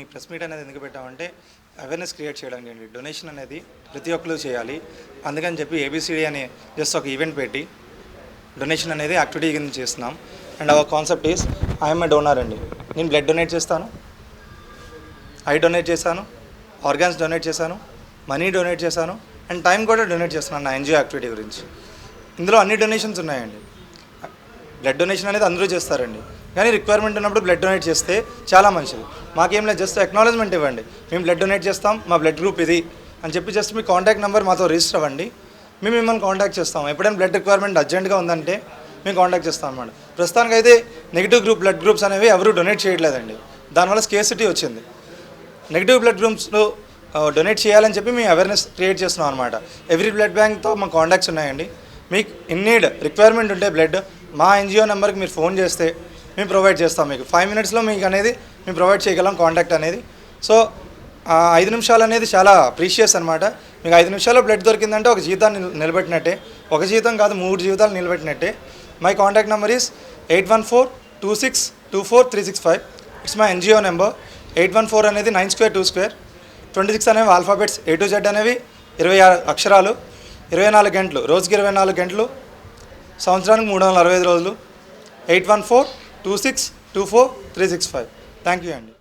ఈ press meet అనేది ఎందుకు పెట్టామంటే అవేర్నెస్ క్రియేట్ చేయడానికి అండి. డొనేషన్ అనేది ప్రతి ఒక్కరు చేయాలి. అందుకని చెప్పి ఏబిసిడి అనే జస్ట్ ఒక ఈవెంట్ పెట్టి డొనేషన్ అనేది యాక్టివిటీ కింద చేస్తున్నాం. And our concept is I'm a donor అండి. నేను బ్లడ్ డొనేట్ చేస్తాను. ఐ డొనేట్ చేశాను ఆర్గాన్స్ డొనేట్ చేశాను మనీ డొనేట్ చేశాను అండ్ టైం కూడా డొనేట్ చేస్తున్నాను నా ఎన్జిఓ యాక్టివిటీ గురించి. ఇందులో అన్ని డొనేషన్స్ ఉన్నాయండి. బ్లడ్ డొనేషన్ అనేది అందరూ చేస్తారండి. కానీ రిక్వైర్మెంట్ ఉన్నప్పుడు బ్లడ్ డొనేట్ చేస్తే చాలా మంచిది. మాకేం లేదు జస్ట్ ఎక్నాలజ్మెంట్ ఇవ్వండి. మేము బ్లడ్ డొనేట్ చేస్తాం మా బ్లడ్ గ్రూప్ ఇది అని చెప్పి జస్ట్ మీ కాంటాక్ట్ నెంబర్ మాతో రిజిస్టర్ అవ్వండి. మేము మిమ్మల్ని కాంటాక్ట్ చేస్తాం. ఎప్పుడైనా బ్లడ్ రిక్వైర్మెంట్ అర్జెంట్గా ఉందంటే మేము కాంటాక్ట్ చేస్తాం అనమాట ప్రస్తుతానికి అయితే నెగిటివ్ గ్రూప్ బ్లడ్ గ్రూప్స్ అనేవి ఎవరు డొనేట్ చేయట్లేదండి. దానివల్ల స్కేసిటీ వచ్చింది. నెగిటివ్ బ్లడ్ గ్రూప్స్లో డొనేట్ చేయాలని చెప్పి మేము అవేర్నెస్ క్రియేట్ చేస్తున్నాం అనమాట ఎవ్రీ బ్లడ్ బ్యాంక్తో మా కాంటాక్ట్స్ ఉన్నాయండి. మీకు ఇన్ నీడ్ రిక్వైర్మెంట్ ఉంటే బ్లడ్ మా ఎన్జిఓ నెంబర్కి మీరు ఫోన్ చేస్తే మేము ప్రొవైడ్ చేస్తాం మీకు. ఫైవ్ మినిట్స్లో మీకు అనేది మేము ప్రొవైడ్ చేయగలం కాంటాక్ట్ అనేది. సో ఐదు నిమిషాలు అనేది చాలా ప్రీషియస్ అనమాట మీకు ఐదు నిమిషాల్లో బ్లడ్ దొరికిందంటే ఒక జీవితాన్ని నిలబెట్టినట్టే. ఒక జీవితం కాదు మూడు జీవితాలు నిలబెట్టినట్టే. My contact number is eight one four two six two four three six five. It's my NGO number. Eight one four అనేది nine square two square. Twenty six అనేవి ఆల్ఫాబెట్స్ ఏ టు జెడ్ అనేవి ఇరవై ఆరు అక్షరాలు. ఇరవై నాలుగు గంటలు రోజుకి ఇరవై నాలుగు గంటలు సంవత్సరానికి మూడు వందల అరవై ఐదు రోజులు. Eight one four two six two four three six five. Thank you అండి.